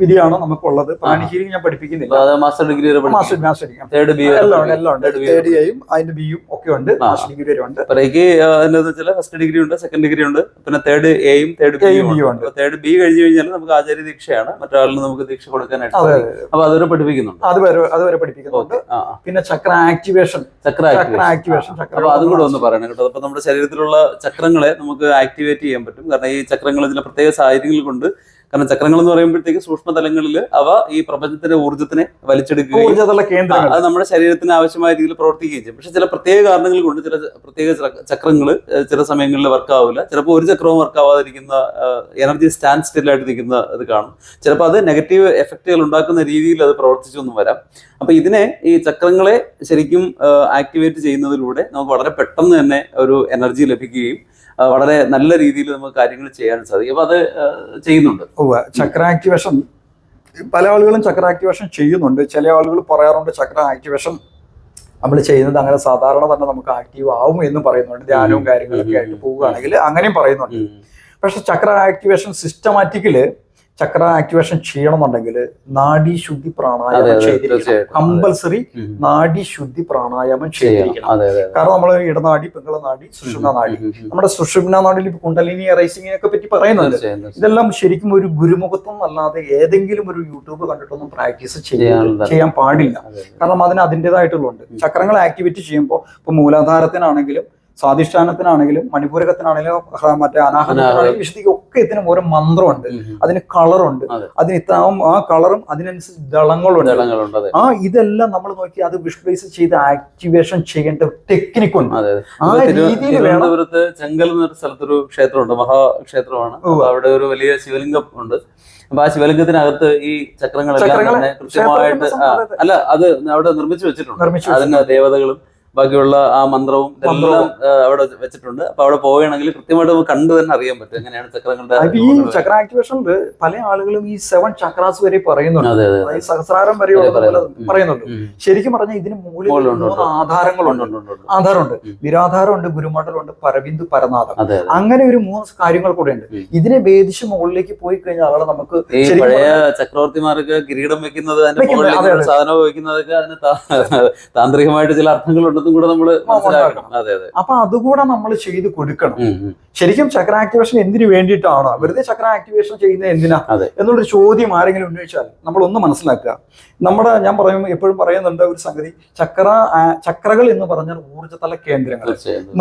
വിധിയാണ് നമുക്കുള്ളത്. പ്രാണി ഹീലിംഗ് ഞാൻ പഠിപ്പിക്കുന്നില്ല. Master degree. Master master degree എല്ലാം ഉണ്ട് എല്ലാം ഉണ്ട്. തേർഡ് എയും അതിന്റെ ബിയും ഒക്കെ ഉണ്ട്. മാസ്റ്റർ ഡിഗ്രി വരെ ഉണ്ട്. എനിക്ക് എന്താ വെച്ചാൽ ഫസ്റ്റ് ഡിഗ്രി ഉണ്ട് സെക്കൻഡ് ഡിഗ്രി ഉണ്ട് പിന്നെ തേർഡ് എയും തേർഡ് ബിയും ഉണ്ട്. തേർഡ് ബി കഴിഞ്ഞു കഴിഞ്ഞാൽ നമുക്ക് ആചാര്യ ദീക്ഷയാണ് മറ്റൊരാളിന് നമുക്ക് ദീക്ഷ കൊടുക്കാനായിട്ട്. അപ്പൊ അതുവരെ പഠിപ്പിക്കുന്നുണ്ട്. അത് വരെ അത് വരെ പഠിപ്പിക്കുന്നുണ്ട്. പിന്നെ ചക്ര ആക്ടിവേഷൻ. ചക്ര ആക്ടിവേഷൻ. അപ്പൊ അതും കൂടെ ഒന്ന് പറയണം കേട്ടോ. അപ്പൊ നമ്മുടെ ശരീരത്തിലുള്ള ചക്രങ്ങളെ നമുക്ക് ആക്ടിവേറ്റ് ചെയ്യാൻ പറ്റും. കാരണം ഈ ചക്രങ്ങൾ ചില പ്രത്യേക സാഹചര്യങ്ങൾ കൊണ്ട് കാരണം ചക്രങ്ങൾ എന്ന് പറയുമ്പോഴത്തേക്ക് സൂക്ഷ്മതലങ്ങളിൽ അവ ഈ പ്രപഞ്ചത്തിന്റെ ഊർജത്തിനെ വലിച്ചെടുക്കുകയും അത് നമ്മുടെ ശരീരത്തിന് ആവശ്യമായ രീതിയിൽ പ്രവർത്തിക്കുകയും ചെയ്യും. പക്ഷെ ചില പ്രത്യേക കാരണങ്ങൾ കൊണ്ട് ചില പ്രത്യേക ചക്രങ്ങൾ ചില സമയങ്ങളിൽ വർക്ക് ആവില്ല. ചിലപ്പോൾ ഒരു ചക്രവും വർക്ക് ആവാതിരിക്കുന്ന എനർജി സ്റ്റാൻഡ് സ്റ്റിൽ ആയിട്ട് നിൽക്കുന്ന ഇത് കാണും. ചിലപ്പോൾ അത് നെഗറ്റീവ് എഫക്റ്റുകൾ ഉണ്ടാക്കുന്ന രീതിയിൽ അത് പ്രവർത്തിച്ചൊന്നും വരാം. അപ്പൊ ഇതിനെ ഈ ചക്രങ്ങളെ ശരിക്കും ആക്ടിവേറ്റ് ചെയ്യുന്നതിലൂടെ നമുക്ക് വളരെ പെട്ടെന്ന് തന്നെ ഒരു എനർജി ലഭിക്കുകയും വളരെ നല്ല രീതിയിൽ നമുക്ക് കാര്യങ്ങൾ ചെയ്യാൻ സാധിക്കും. അപ്പൊ അത് ചെയ്യുന്നുണ്ട്. ചക്ര ആക്ടിവേഷൻ പല ആളുകളും ചക്ര ആക്ടിവേഷൻ ചെയ്യുന്നുണ്ട്. ചില ആളുകൾ പറയാറുണ്ട് ചക്ര ആക്ടിവേഷൻ നമ്മൾ ചെയ്യുന്നത് അങ്ങനെ സാധാരണ തന്നെ നമുക്ക് ആക്റ്റീവ് ആവും എന്ന് പറയുന്നുണ്ട്. ധ്യാനവും കാര്യങ്ങളൊക്കെ ആയിട്ട് പോവുകയാണെങ്കിൽ അങ്ങനെയും പറയുന്നുണ്ട്. പക്ഷെ chakra activation systematical chakra activation ചെയ്യണമെന്നുണ്ടെങ്കിൽ നാഡി ശുദ്ധി അതെ പ്രാണായാമം ചെയ്തിരിക്കണം. കമ്പൽസറി ഉം. നാഡി ശുദ്ധി പ്രാണായാമം ചെയ്തിരിക്കണം. കാരണം നമ്മൾ ഇടനാടി പിങ്കള നാടി സുഷുമ്ന നാടി. നമ്മുടെ സുഷുമ്ന നാടിൽ ഇപ്പൊ കുണ്ടലിനി റൈസിങ്ങിനെ പറ്റി പറയുന്നുണ്ട്. ഇതെല്ലാം ശരിക്കും ഒരു ഗുരുമുഖത്വം അല്ലാതെ ഏതെങ്കിലും ഒരു യൂട്യൂബ് കണ്ടിട്ടൊന്നും പ്രാക്ടീസ് ചെയ്യാൻ പാടില്ല. കാരണം അതിന് അതിന്റെതായിട്ടുള്ളുണ്ട് ചക്രങ്ങൾ ആക്ടിവേറ്റ് ചെയ്യുമ്പോൾ ഇപ്പൊ മൂലാധാരത്തിനാണെങ്കിലും സ്വാധിഷ്ഠാനത്തിനാണെങ്കിലും മണിപൂരകത്തിനാണെങ്കിലും മറ്റേ അനാഹതത്തിനാണെങ്കിലും വിശുദ്ധിക്ക് ഒക്കെ ഇതിനും ഓരോ മന്ത്രമുണ്ട്. അതിന് കളറുണ്ട്. അതെ. അതിന് ഇത്താവും ആ കളറും അതിനനുസരിച്ച് ദളങ്ങളുണ്ട്. ആ ഇതെല്ലാം നമ്മൾ നോക്കി അത് വിഷ്വലൈസ് ചെയ്ത് ആക്ടിവേഷൻ ചെയ്യേണ്ട ടെക്നിക് ഉണ്ട്. ആ രീതിയിൽ തിരുവനന്തപുരത്ത് ചെങ്കൽ എന്നൊരു സ്ഥലത്തൊരു ക്ഷേത്രമുണ്ട് മഹാക്ഷേത്രമാണ്. അവിടെ ഒരു വലിയ ശിവലിംഗം ഉണ്ട്. അപ്പൊ ആ ശിവലിംഗത്തിനകത്ത് ഈ ചക്രങ്ങളെല്ലാം തന്നെ കൃത്യമായിട്ട് അല്ല അത് അവിടെ നിർമ്മിച്ചു വെച്ചിട്ടുണ്ട്. അതിന് ദേവതകളും ബാക്കിയുള്ള ആ മന്ത്രവും എല്ലാം അവിടെ വെച്ചിട്ടുണ്ട്. അപ്പൊ അവിടെ പോവുകയാണെങ്കിൽ കൃത്യമായിട്ട് നമുക്ക് കണ്ടു തന്നെ അറിയാൻ പറ്റും. എങ്ങനെയാണ് ചക്രങ്ങളുടെ ഈ ചക്ര ആക്ടിവേഷനിൽ പല ആളുകളും ഈ സെവൻ ചക്രാസ് വരെ പറയുന്നുണ്ട്. സഹസ്രാരം വരെ. പറയുന്നുണ്ട്. ശരിക്കും പറഞ്ഞാൽ ഇതിന് മുകളിൽ. ആധാരങ്ങളുണ്ട്. ആധാരമുണ്ട്. നിരാധാരമുണ്ട് ഗുരുമണ്ഡലമുണ്ട് പരബിന്ദു പരനാഥം. അങ്ങനെ ഒരു മൂന്ന് കാര്യങ്ങൾ കൂടെ ഉണ്ട് ഇതിനെ ഭേദിച്ച് മുകളിലേക്ക് പോയി കഴിഞ്ഞാൽ അവിടെ നമുക്ക് പഴയ ചക്രവർത്തിമാർക്ക് കിരീടം വെക്കുന്നത് അതിന്റെ മുകളിലേക്ക്. സാധനം വെക്കുന്നതൊക്കെ അതിന് താന്ത്രികമായിട്ട് ചില അർത്ഥങ്ങളുണ്ടെന്നും കൂടെ നമ്മൾ മനസ്സിലാക്കണം. അതെ അതെ. അപ്പൊ അതുകൂടെ നമ്മൾ ചെയ്ത് കൊടുക്കണം. ശരിക്കും ചക്ര ആക്ടിവേഷൻ എന്തിനു വേണ്ടിയിട്ടാണ്? വെറുതെ ചക്ര ആക്ടിവേഷൻ ചെയ്യുന്നത് എന്തിനാ. എന്നുള്ളൊരു ചോദ്യം ആരെങ്കിലും ഉന്നയിച്ചാൽ നമ്മൾ ഒന്ന് മനസ്സിലാക്കുക. നമ്മുടെ ഞാൻ പറയും എപ്പോഴും പറയുന്നുണ്ട് ഒരു സംഗതി. ചക്ര ചക്രകൾ എന്ന് പറഞ്ഞാൽ ഊർജതല കേന്ദ്രങ്ങൾ.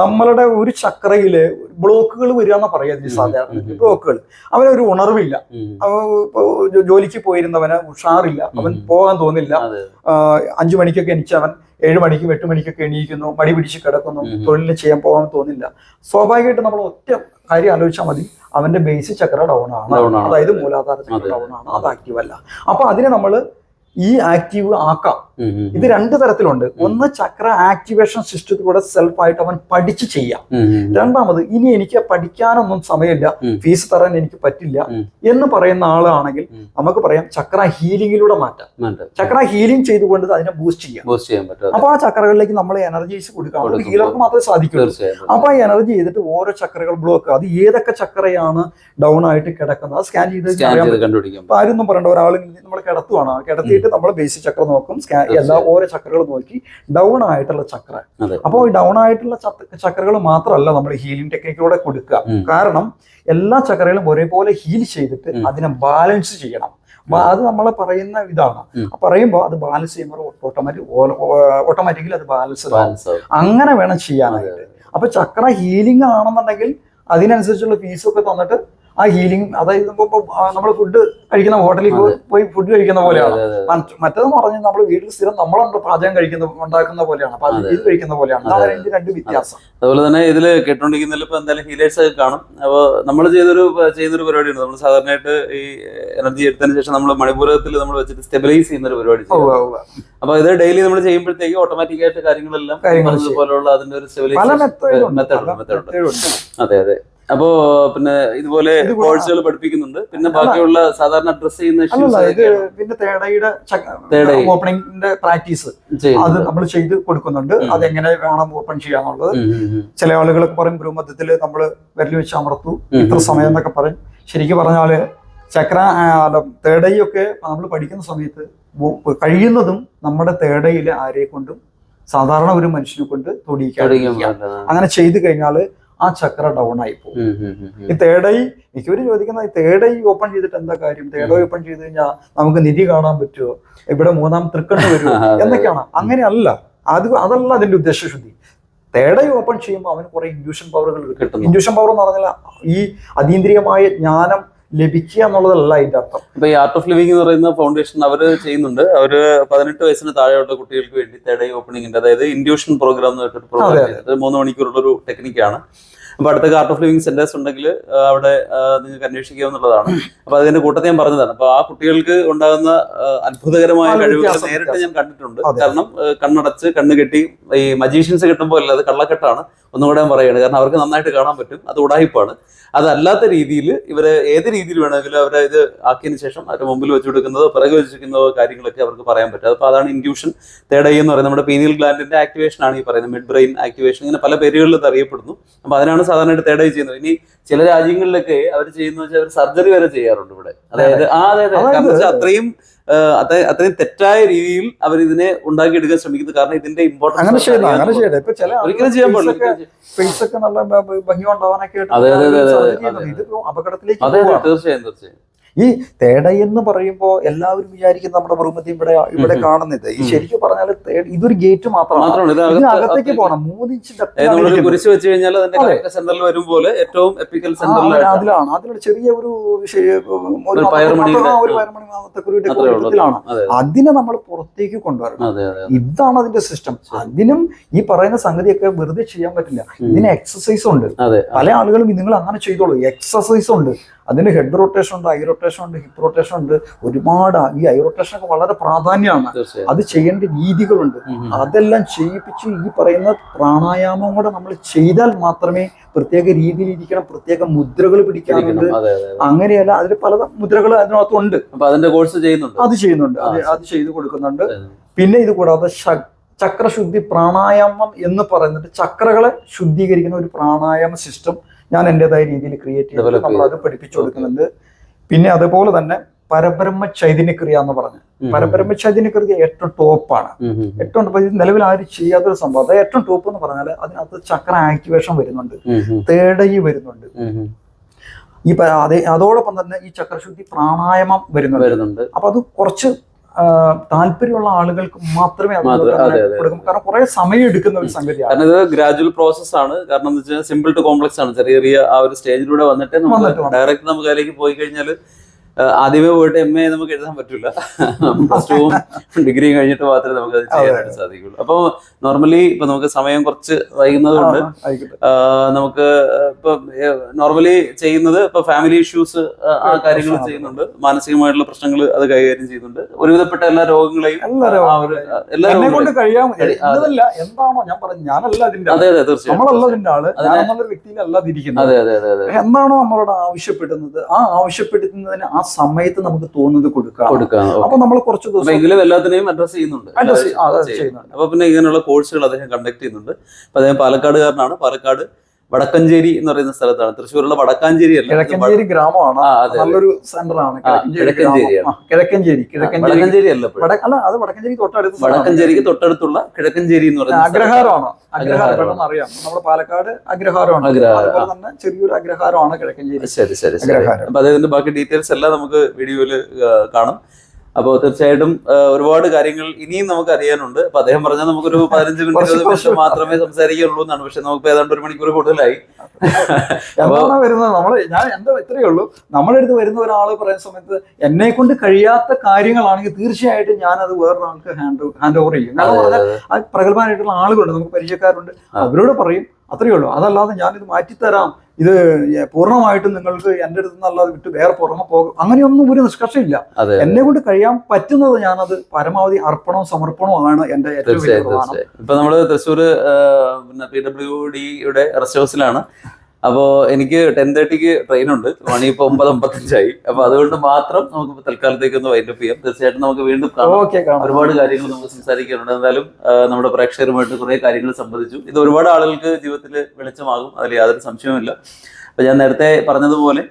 നമ്മളുടെ ഒരു ചക്രയിൽ ബ്ലോക്കുകൾ വരിക എന്ന് പറയാം ഇതിന് സാധാരണ. ബ്ലോക്കുകൾ. അവനൊരു ഉണർവില്ല. ജോലിക്ക് പോയിരുന്നവന് ഉഷാറില്ല. അവൻ പോകാൻ തോന്നില്ല. അഞ്ചു മണിക്കൊക്കെ എണീച്ച് അവൻ ഏഴ് മണിക്കും എട്ട് മണിക്കൊക്കെ എണീക്കുന്നു മടി പിടിച്ച് കിടക്കുന്നു. തൊഴിൽ ചെയ്യാൻ പോകാൻ തോന്നില്ല. സ്വാഭാവികമായിട്ട് നമ്മൾ ഒറ്റ കാര്യം ആലോചിച്ചാൽ മതി. അവന്റെ ബേസ് ചക്ര ഡൗൺ ആണ്. അതായത് മൂലാധാര ചക്ര ഡൗൺ ആണ്. അത് ആക്റ്റീവ് അല്ല. അപ്പൊ അതിനെ നമ്മൾ ഈ ആക്റ്റീവ് ആക്കാം. ഇത് രണ്ട് തരത്തിലുണ്ട്. ഒന്ന് ചക്ര ആക്ടിവേഷൻ സിസ്റ്റത്തിലൂടെ സെൽഫ് ആയിട്ട് അവൻ പഠിച്ച് ചെയ്യാം. രണ്ടാമത് ഇനി എനിക്ക് പഠിക്കാനൊന്നും സമയമില്ല. ഫീസ് തരാൻ എനിക്ക് പറ്റില്ല. എന്ന് പറയുന്ന ആളാണെങ്കിൽ. നമുക്ക് പറയാം ചക്ര ഹീലിംഗിലൂടെ മാറ്റാം. ചക്ര ഹീലിംഗ് ചെയ്തുകൊണ്ട് അതിനെ ബൂസ്റ്റ് ചെയ്യാം. ബൂസ്റ്റ് ചെയ്യാൻ പറ്റും അപ്പൊ ആ ചക്രകളിലേക്ക് നമ്മൾ എനർജീസ് കൊടുക്കാം ഹീലർക്ക് മാത്രമേ സാധിക്കുള്ളൂ. അപ്പൊ ആ എനർജി ചെയ്തിട്ട് ഓരോ ചക്രകൾ ബ്ലോക്ക് അത് ഏതൊക്കെ ചക്രയാണ് ഡൗൺ ആയിട്ട് കിടക്കുന്നത്? അത് സ്കാൻ ചെയ്ത് കണ്ടുപിടിക്കാം. അപ്പൊ ഒന്നും പറയണ്ട. ഒരാൾ നമ്മൾ കിടത്തുവാണ്. കിടത്തിയിട്ട് നമ്മൾ ബേസിക് ചക്ര നോക്കും. സ്കാൻ എല്ലാ ഓരോ ചക്രകൾ നോക്കി ഡൗൺ ആയിട്ടുള്ള ചക്ര. അപ്പൊ അപ്പോൾ ഈ ഡൗൺ ആയിട്ടുള്ള ചക്രകൾ മാത്രമല്ല നമ്മൾ ഹീലിംഗ് ടെക്നിക്കിലൂടെ കൊടുക്കുക. കാരണം എല്ലാ ചക്രകളും ഒരേപോലെ ഹീൽ ചെയ്തിട്ട് അതിനെ ബാലൻസ് ചെയ്യണം. അത് നമ്മൾ പറയുന്ന ഇതാണ്. പറയുമ്പോൾ അത് ബാലൻസ് ചെയ്യുമ്പോൾ ഓട്ടോമാറ്റിക് ഓട്ടോമാറ്റിക്കലി അത് ബാലൻസ് ബാലൻസ് അങ്ങനെ വേണം ചെയ്യാനായിട്ട്. അപ്പൊ ചക്ര ഹീലിംഗ് ആണെന്നുണ്ടെങ്കിൽ അതിനനുസരിച്ചുള്ള ഫീസൊക്കെ തന്നിട്ട് ആ ഹീലിംഗ് അതായത് നമ്മൾ ഫുഡ് കഴിക്കുന്ന ഹോട്ടലിൽ പോയി- ഫുഡ് കഴിക്കുന്ന പോലെയാണ്. മറ്റേതെന്ന് പറഞ്ഞാൽ നമ്മൾ വീട്ടിൽ സ്ഥിരം നമ്മളുണ്ട് പാചകം കഴിക്കുന്ന ഉണ്ടാക്കുന്ന പോലെയാണ്. അപ്പൊ അത് ഇത് കഴിക്കുന്ന പോലെയാണ്. അതാണ് രണ്ട് വ്യത്യാസം. അതുപോലെ തന്നെ ഇതിൽ കേട്ടോണ്ടിരിക്കുന്നതിൽ ഇപ്പൊ എന്തായാലും ഹീലേഴ്സ് ഒക്കെ കാണും. അപ്പോൾ നമ്മൾ ചെയ്തൊരു ചെയ്യുന്നൊരു പരിപാടിയുണ്ട്. നമ്മൾ സാധാരണയായിട്ട് ഈ എനർജി എടുത്തതിന് ശേഷം നമ്മൾ മണിപൂരത്തിൽ നമ്മൾ വെച്ചിട്ട് സ്റ്റെബിലൈസ് ചെയ്യുന്ന ഒരു പരിപാടി. അപ്പൊ ഇത് ഡെയിലി നമ്മൾ ചെയ്യുമ്പോഴത്തേക്ക് ഓട്ടോമാറ്റിക് ആയിട്ട് കാര്യങ്ങളെല്ലാം കാര്യങ്ങൾ അതിന്റെ ഒരു സ്റ്റെബിലൈസ് മെത്തേഡ് മെത്തേഡ് ഉണ്ട്. അതെ അതെ. അപ്പോ പിന്നെ ഇതുപോലെ കോഴ്സുകൾ പഠിപ്പിക്കുന്നുണ്ട്. പിന്നെ ബാക്കിയുള്ള സാധാരണ ഡ്രസ് ചെയ്യുന്ന പിന്നെ തേടയുടെ. ഓപ്പണിംഗിന്റെ പ്രാക്ടീസ് അത് നമ്മൾ ചെയ്ത് കൊടുക്കുന്നുണ്ട്. അത് എങ്ങനെ വേണം ഓപ്പൺ ചെയ്യാന്നുള്ളത്. ചില ആളുകളൊക്കെ പറയും ഭ്രൂമധ്യത്തിൽ നമ്മൾ വിരൽ വെച്ച് അമർത്തു. ഇത്ര സമയം എന്നൊക്കെ പറയും. ശരിക്കും പറഞ്ഞാൽ ചക്ര തേടയൊക്കെ ഒക്കെ നമ്മൾ പഠിക്കുന്ന സമയത്ത് കഴിയുന്നതും നമ്മുടെ തേടയിൽ ആരെ കൊണ്ടും സാധാരണ ഒരു മനുഷ്യനെ കൊണ്ട് തൊടിയിക്കാൻ അങ്ങനെ ചെയ്തു കഴിഞ്ഞാൽ ആ ചക്ര ഡൗൺ ആയി പോകും. ഈ തേടൈ മിക്കവരും ചോദിക്കുന്ന ഈ തേടൈ ഓപ്പൺ ചെയ്തിട്ട് എന്താ കാര്യം? തേടൈ ഓപ്പൺ ചെയ്ത് കഴിഞ്ഞാൽ നമുക്ക് നിധി കാണാൻ പറ്റുമോ ഇവിടെ മൂന്നാം തൃക്കണ്ണ് വരുമോ. എന്നൊക്കെയാണ്. അങ്ങനെയല്ല. അത് അതല്ല അതിന്റെ ഉദ്ദേശശുദ്ധി. തേടൈ ഓപ്പൺ ചെയ്യുമ്പോൾ അവന് കുറെ ഇൻഡ്യൂഷൻ പവറുകൾ കിട്ടും. ഇൻഡ്യൂഷൻ പവർ എന്ന് പറഞ്ഞാൽ ഈ അതീന്ദ്രിയമായ ജ്ഞാനം ലഭിക്കുക എന്നുള്ളതല്ല അതിന്റെ അർത്ഥം. ഇപ്പൊ ഈ ആർട്ട് ഓഫ് ലിവിംഗ് എന്ന് പറയുന്ന ഫൗണ്ടേഷൻ അവർ ചെയ്യുന്നുണ്ട്. അവർ പതിനെട്ട് വയസ്സിന് താഴെയുള്ള കുട്ടികൾക്ക് വേണ്ടി തേടൈ ഓപ്പണിംഗിന്റെ അതായത് ഇൻഡ്യൂഷൻ പ്രോഗ്രാം എന്ന് പറഞ്ഞിട്ട് പ്രോഗ്രാം മൂന്ന് മണിക്കൂറുള്ള ഒരു ടെക്നിക്കാണ് അപ്പൊ അടുത്ത കാർട്ട് ഓഫ് ലിവിംഗ് സെന്റേഴ്സ് ഉണ്ടെങ്കിൽ അവിടെ നിങ്ങൾക്ക് നിങ്ങൾക്ക് അന്വേഷിക്കാവുന്നതാണ് അപ്പൊ അതിന്റെ കൂട്ടത്തിൽ ഞാൻ പറഞ്ഞതാണ്. അപ്പൊ ആ കുട്ടികൾക്ക് ഉണ്ടാകുന്ന അത്ഭുതകരമായ കഴിവുകൾ നേരിട്ട് ഞാൻ കണ്ടിട്ടുണ്ട്. കാരണം കണ്ണടച്ച് കണ്ണ് കെട്ടി ഈ മജീഷ്യൻസ് കിട്ടുമ്പോൾ അല്ല അത് കള്ളക്കെട്ടാണ്. ഒന്നുകൂടെ ഞാൻ പറയുകയാണ്. കാരണം അവർക്ക് നന്നായിട്ട് കാണാൻ പറ്റും. അത് ഉടായിപ്പാണ് അതല്ലാത്ത രീതിയിൽ ഇവരെ ഏത് രീതിയിൽ വേണമെങ്കിലും അവരെ ഇത് ആക്കിയതിനു ശേഷം അവരുടെ മുമ്പിൽ വെച്ച് കൊടുക്കുന്നതോ പിറകെ വെച്ചിരിക്കുന്നതോ കാര്യങ്ങളൊക്കെ അവർക്ക് പറയാൻ പറ്റും. അപ്പോൾ അതാണ് ഇൻഡ്യൂഷൻ തേർഡ് ഐ എന്ന് പറയുന്നത്. നമ്മുടെ പീനിയൽ ഗ്ലാൻഡിന്റെ ആക്ടിവേഷൻ ആണ് ഈ പറയുന്നത്. മിഡ് ബ്രെയിൻ ആക്ടിവേഷൻ ഇങ്ങനെ പല പേരുകളിൽ അറിയപ്പെടുന്നു. അപ്പോൾ അതിനാണ് സാധാരണയായിട്ട് ഐ ചെയ്യുന്നത്. ഇനി ചില രാജ്യങ്ങളിലൊക്കെ അവർ ചെയ്യുന്ന വെച്ചാൽ അവർ സർജറി വരെ ചെയ്യാറുണ്ട് ഇവിടെ. അതായത് ആ അതെ അതെ. അതായത് കാരണം വെച്ചാൽ അത്രയും അത്രയും തെറ്റായ രീതിയിൽ അവർ ഇതിനെ ഉണ്ടാക്കിയെടുക്കാൻ ശ്രമിക്കുന്നത് കാരണം ഇതിന്റെ അങ്ങനെ ചെയ്യണം അങ്ങനെ ഇമ്പോർട്ടൻസ് ചെയ്യണം ഇപ്പൊ ചില ഒരിക്കലും ചെയ്യാൻ പാടില്ല ഫേസ് ഒക്കെ നല്ല ഭ- ഭ- ഭംഗി ഉണ്ടാവാനൊക്കെ അതെ, അതെ, അതെ. അപകടത്തിലേക്ക് അതെ അതെ തീർച്ചയായും തീർച്ചയായും. ഈ തേട എന്ന് പറയുമ്പോൾ എല്ലാവരും വിചാരിക്കും നമ്മുടെ ബഹുമതി ഇവിടെ ഇവിടെ കാണുന്നത്. ഈ ശരിക്കും പറഞ്ഞാൽ ഇതൊരു ഗേറ്റ് മാത്രമാണ്. അകത്തേക്ക് പോകണം മൂന്നിഞ്ച് അതായത് കുരിശ് വെച്ച് കഴിഞ്ഞാൽ അതിന്റെ സെന്ററിൽ വരും പോലെ ഏറ്റവും എപ്പിക്കൽ സെന്ററിൽ അതിലാണ്. അതിലൊരു ചെറിയ ഒരു ഒരു അതിനെ നമ്മൾ പുറത്തേക്ക് കൊണ്ടുവരണം. ഇതാണ് അതിന്റെ സിസ്റ്റം അതിനും ഈ പറയുന്ന സംഗതിയൊക്കെ വെറുതെ ചെയ്യാൻ പറ്റില്ല. ഇതിന് എക്സസൈസ് ഉണ്ട്. പല ആളുകളും നിങ്ങൾ അങ്ങനെ ചെയ്തോളൂ. എക്സസൈസ് ഉണ്ട്. അതിന് ഹെഡ് റൊട്ടേഷൻ ഉണ്ട് ഐ റൊട്ടേഷൻ ഉണ്ട് ഹിപ്പ് റൊട്ടേഷൻ ഉണ്ട്. ഒരുപാട് ഈ ഐ റൊട്ടേഷൻ ഒക്കെ വളരെ പ്രാധാന്യമാണ്. അത് ചെയ്യേണ്ട രീതികളുണ്ട്. അതെല്ലാം ചെയ്യിപ്പിച്ച് ഈ പറയുന്ന പ്രാണായാമം കൂടെ നമ്മൾ ചെയ്താൽ മാത്രമേ പ്രത്യേക രീതിയിൽ ഇരിക്കണം പ്രത്യേക മുദ്രകൾ പിടിക്കാനുണ്ട്. അതെ. അങ്ങനെയല്ല അതിൽ പല മുദ്രകൾ അതിനകത്തുണ്ട് അതിന്റെ കോഴ്സ് ചെയ്യുന്നുണ്ട്. അത് ചെയ്യുന്നുണ്ട്. അത് ചെയ്തു കൊടുക്കുന്നുണ്ട്. പിന്നെ ഇത് കൂടാതെ ചക്രശുദ്ധി പ്രാണായാമം എന്ന് പറയുന്നത് ചക്രകളെ ശുദ്ധീകരിക്കുന്ന ഒരു പ്രാണായാമ സിസ്റ്റം ഞാൻ എന്റെതായ രീതിയിൽ ക്രിയേറ്റ് ചെയ്ത് നമ്മളത് നമ്മൾ അത് പഠിപ്പിച്ചു കൊടുക്കുന്നുണ്ട്. പിന്നെ അതുപോലെ തന്നെ പരബ്രഹ്മ ചൈതന്യക്രിയ എന്ന് പറഞ്ഞ്. പരബ്രഹ്മ ചൈതന്യക്രിയ ഏറ്റവും ടോപ്പാണ്. ഏറ്റവും ടോപ്പ് നിലവിൽ ആരും ചെയ്യാത്തൊരു സംഭവം. അത് ഏറ്റവും ടോപ്പ് എന്ന് പറഞ്ഞാൽ അതിനകത്ത് ചക്ര ആക്ടിവേഷൻ വരുന്നുണ്ട്. തേടയി വരുന്നുണ്ട്. ഈ അതേ അതോടൊപ്പം തന്നെ ഈ ചക്രശുദ്ധി പ്രാണായാമം വരുന്നുണ്ട്. വരുന്നുണ്ട്. അപ്പൊ അത് കുറച്ച് താല്പര്യമുള്ള ആളുകൾക്ക് മാത്രമേ കൊടുക്കും. കാരണം കുറെ സമയം എടുക്കുന്ന ഒരു സംഗതിയാണ്. കാരണം ഇത് ഗ്രാജുവൽ പ്രോസസ് ആണ്. കാരണം എന്ന് വെച്ചാൽ സിമ്പിൾ ടു കോംപ്ലക്സ് ആണ്. ചെറിയ ചെറിയ ആ ഒരു സ്റ്റേജിലൂടെ വന്നിട്ട്. ഡയറക്റ്റ് നമുക്ക് അതിലേക്ക് പോയി കഴിഞ്ഞാൽ ആദ്യമേ പോയിട്ട് എം എ നമുക്ക് എഴുതാൻ പറ്റില്ല പ്ലസ് ടുവും ഡിഗ്രിയും കഴിഞ്ഞിട്ട് മാത്രമേ നമുക്ക് അത് ചെയ്യാനായിട്ട് സാധിക്കുള്ളൂ. അപ്പോൾ നോർമലി ഇപ്പൊ നമുക്ക് സമയം കുറച്ച് വൈകുന്നത് കൊണ്ട് നമുക്ക് ഇപ്പൊ നോർമലി ചെയ്യുന്നത് ഇപ്പൊ ഫാമിലി ഇഷ്യൂസ് ആ കാര്യങ്ങൾ ചെയ്യുന്നുണ്ട്. മാനസികമായിട്ടുള്ള പ്രശ്നങ്ങൾ അത് കൈകാര്യം ചെയ്യുന്നുണ്ട്. ഒരുവിധപ്പെട്ട എല്ലാ രോഗങ്ങളെയും എല്ലാ എന്താണോ ഞാൻ പറഞ്ഞു ഞാനല്ല അതിന്റെ തീർച്ചയായും അതെ അതെ എന്താണോ നമ്മളോട് ആവശ്യപ്പെടുന്നത് ആ ആവശ്യപ്പെടുന്നതിന് ആ സമയത്ത് നമുക്ക് തോന്നുന്നത് കൊടുക്കാം. കൊടുക്കാം അപ്പൊ നമ്മൾ കുറച്ച് ദിവസം എല്ലാത്തിനെയും അഡ്രസ് ചെയ്യുന്നുണ്ട്. അഡ്രസ്. ചെയ്യുന്നുണ്ട്. അപ്പൊ പിന്നെ ഇങ്ങനെയുള്ള കോഴ്സുകൾ അദ്ദേഹം കണ്ടക്ട് ചെയ്യുന്നുണ്ട്. അപ്പൊ അദ്ദേഹം പാലക്കാടുകാരനാണ്. പാലക്കാട് വടക്കഞ്ചേരി എന്ന് പറയുന്ന സ്ഥലത്താണ്. തൃശ്ശൂരുള്ള വടക്കാഞ്ചേരി അല്ല കിഴക്കഞ്ചേരി ഗ്രാമമാണ്. നല്ലൊരു സെന്ററാണ് കിഴക്കഞ്ചേരി കിഴക്കഞ്ചേരി അല്ല അല്ല അത് വടക്കഞ്ചേരി തൊട്ടടുത്ത്. വടക്കഞ്ചേരിക്ക് തൊട്ടടുത്തുള്ള കിഴക്കഞ്ചേരി എന്ന് പറയുന്നത് അഗ്രഹാരമാണ്. അഗ്രഹാരം അറിയാം നമ്മുടെ പാലക്കാട് അഗ്രഹാരമാണ് അഗ്രഹാരം, അതുപോലെ തന്നെ ചെറിയൊരു അഗ്രഹാരമാണ് കിഴക്കഞ്ചേരി. ശരി ശരി ശരി. അപ്പൊ അദ്ദേഹത്തിന്റെ ബാക്കി ഡീറ്റെയിൽസ് എല്ലാം നമുക്ക് വീഡിയോയിൽ കാണാം. അപ്പോൾ തീർച്ചയായിട്ടും ഒരുപാട് കാര്യങ്ങൾ ഇനിയും നമുക്ക് അറിയാനുണ്ട്. അപ്പൊ അദ്ദേഹം പറഞ്ഞാൽ നമുക്കൊരു പതിനഞ്ച് മിനിറ്റ് ഇരുപത് കുറച്ച് മാത്രമേ സംസാരിക്കാനുള്ളൂ എന്നാണ്. പക്ഷെ നമുക്ക് ഏതാണ്ട് ഒരു മണിക്കൂർ കൂടുതലായി. വരുന്നത് നമ്മൾ ഞാൻ എന്താ ഇത്രയേ ഉള്ളൂ. നമ്മുടെ അടുത്ത് വരുന്ന ഒരാൾ പറയുന്ന സമയത്ത് എന്നെ കൊണ്ട് കഴിയാത്ത കാര്യങ്ങളാണെങ്കിൽ തീർച്ചയായിട്ടും ഞാൻ അത് വേറൊരാൾക്ക് ഹാൻഡ് ഹാൻഡ് ഓവർ ചെയ്യും. കാരണം പറഞ്ഞാൽ ആ പ്രഗത്ഭമായിട്ടുള്ള ആളുകളുണ്ട് നമുക്ക് പരിചയക്കാരുണ്ട്. അവരോട് പറയും അത്രയേ ഉള്ളൂ. അതല്ലാതെ ഞാനിത് മാറ്റിത്തരാം. ഇത് പൂർണമായിട്ടും നിങ്ങൾക്ക് എന്റെ അടുത്ത് നിന്നല്ലാതെ വിട്ട് വേറെ പുറമെ പോകും. അങ്ങനെയൊന്നും ഒരു നിഷ്കർഷയില്ല അതെ എന്നെ കൊണ്ട് കഴിയാൻ പറ്റുന്നത് ഞാനത് പരമാവധി അർപ്പണവും സമർപ്പണവും ആണ് എന്റെ ഏറ്റവും ഇപ്പൊ നമ്മൾ തൃശ്ശൂർ പിന്നെ പി ഡബ്ല്യു ഡിയുടെ റെസ്റ്റ് ഹൗസിലാണ് അപ്പോ എനിക്ക് ടെൻ തേർട്ടിക്ക് ട്രെയിൻ ഉണ്ട്. മണി ഇപ്പൊ ഒമ്പത് അമ്പത്തഞ്ചായി. അപ്പൊ അതുകൊണ്ട് മാത്രം നമുക്ക് തൽക്കാലത്തേക്ക് ഒന്ന് വൈൻഡപ്പ് ചെയ്യാം. തീർച്ചയായിട്ടും നമുക്ക് വീണ്ടും കാണാം. ഒരുപാട് കാര്യങ്ങൾ നമുക്ക് സംസാരിക്കാനുണ്ട്. എന്തായാലും നമ്മുടെ പ്രേക്ഷകരുമായിട്ട് കുറെ കാര്യങ്ങൾ സംബന്ധിച്ചു ഇത് ഒരുപാട് ആളുകൾക്ക് ജീവിതത്തിൽ വെളിച്ചമാകും. അതിൽ യാതൊരു സംശയവുമില്ല. അപ്പൊ ഞാൻ നേരത്തെ പറഞ്ഞതുപോലെ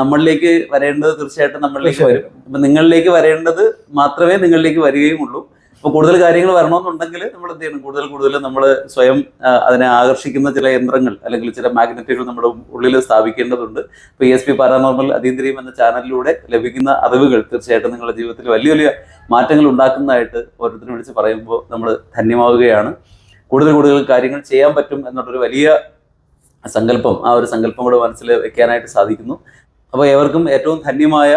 നമ്മളിലേക്ക് വരേണ്ടത് തീർച്ചയായിട്ടും നമ്മളിലേക്ക് വരും. അപ്പൊ നിങ്ങളിലേക്ക് വരേണ്ടത് മാത്രമേ നിങ്ങളിലേക്ക് വരികയും ഉള്ളൂ അപ്പൊ കൂടുതൽ കാര്യങ്ങൾ വരണമെന്നുണ്ടെങ്കിൽ നമ്മൾ എന്ത് ചെയ്യണം? കൂടുതൽ കൂടുതൽ നമ്മൾ സ്വയം അതിനെ ആകർഷിക്കുന്ന ചില യന്ത്രങ്ങൾ അല്ലെങ്കിൽ ചില മാഗ്നറ്റുകൾ നമ്മുടെ ഉള്ളിൽ സ്ഥാപിക്കേണ്ടതുണ്ട്. ഇപ്പൊ ഇ എസ് പി പാരാനോർമൽ അതീന്ദ്രിയം എന്ന ചാനലിലൂടെ ലഭിക്കുന്ന അറിവുകൾ തീർച്ചയായിട്ടും നിങ്ങളുടെ ജീവിതത്തിൽ വലിയ വലിയ മാറ്റങ്ങൾ ഉണ്ടാക്കുന്നതായിട്ട് ഓരോരുത്തരും വിളിച്ച് പറയുമ്പോൾ നമ്മൾ ധന്യമാവുകയാണ്. കൂടുതൽ കൂടുതൽ കാര്യങ്ങൾ ചെയ്യാൻ പറ്റും എന്നുള്ളൊരു വലിയ സങ്കല്പം ആ ഒരു സങ്കല്പം കൂടെ മനസ്സിൽ വെക്കാനായിട്ട് സാധിക്കുന്നു. അപ്പോൾ ഏവർക്കും ഏറ്റവും ധന്യമായ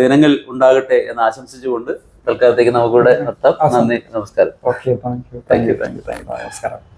ദിനങ്ങൾ ഉണ്ടാകട്ടെ എന്ന് ആശംസിച്ചുകൊണ്ട് തൽക്കാലത്തേക്ക് നമുക്കിവിടെ നിർത്താം. നന്ദി നമസ്കാരം. Okay thank you. Thank you thank you നമസ്കാരം.